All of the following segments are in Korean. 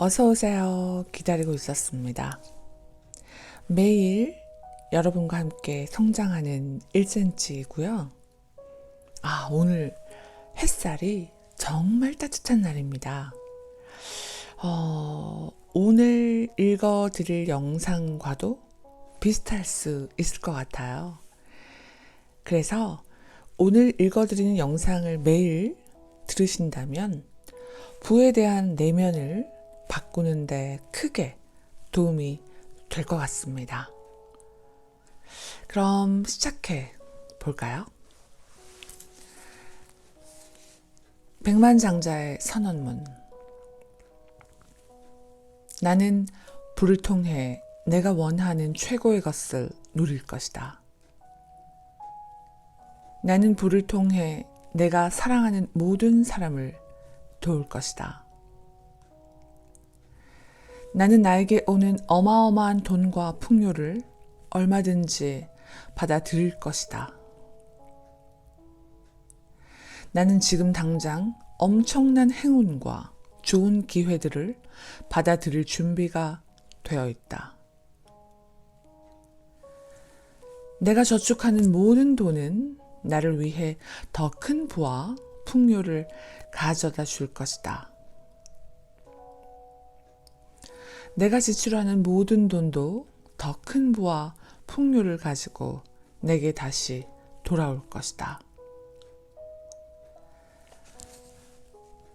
어서 오세요. 기다리고 있었습니다. 매일 여러분과 함께 성장하는 1cm이고요. 아, 오늘 햇살이 정말 따뜻한 날입니다. 어, 오늘 읽어드릴 영상과도 비슷할 수 있을 것 같아요. 그래서 오늘 읽어드리는 영상을 매일 들으신다면 부에 대한 내면을 바꾸는데 크게 도움이 될 것 같습니다. 그럼 시작해 볼까요? 백만장자의 선언문. 나는 불을 통해 내가 원하는 최고의 것을 누릴 것이다. 나는 불을 통해 내가 사랑하는 모든 사람을 도울 것이다. 나는 나에게 오는 어마어마한 돈과 풍요를 얼마든지 받아들일 것이다. 나는 지금 당장 엄청난 행운과 좋은 기회들을 받아들일 준비가 되어 있다. 내가 저축하는 모든 돈은 나를 위해 더 큰 부와 풍요를 가져다 줄 것이다. 내가 지출하는 모든 돈도 더 큰 부와 풍요를 가지고 내게 다시 돌아올 것이다.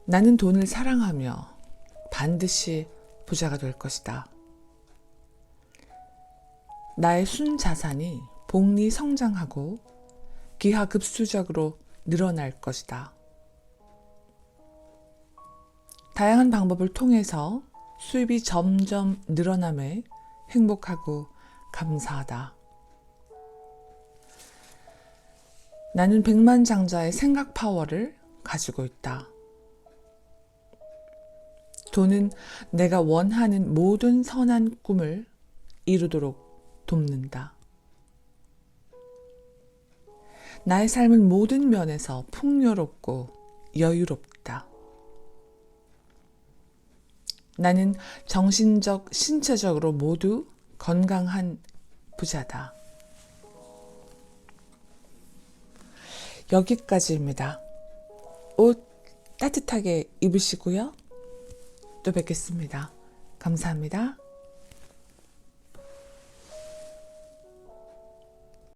나는 돈을 사랑하며 반드시 부자가 될 것이다. 나의 순 자산이 복리 성장하고 기하급수적으로 늘어날 것이다. 다양한 방법을 통해서 수입이 점점 늘어남에 행복하고 감사하다. 나는 백만장자의 생각 파워를 가지고 있다. 돈은 내가 원하는 모든 선한 꿈을 이루도록 돕는다. 나의 삶은 모든 면에서 풍요롭고 여유롭다. 나는 정신적, 신체적으로 모두 건강한 부자다. 여기까지입니다. 옷 따뜻하게 입으시고요. 또 뵙겠습니다. 감사합니다.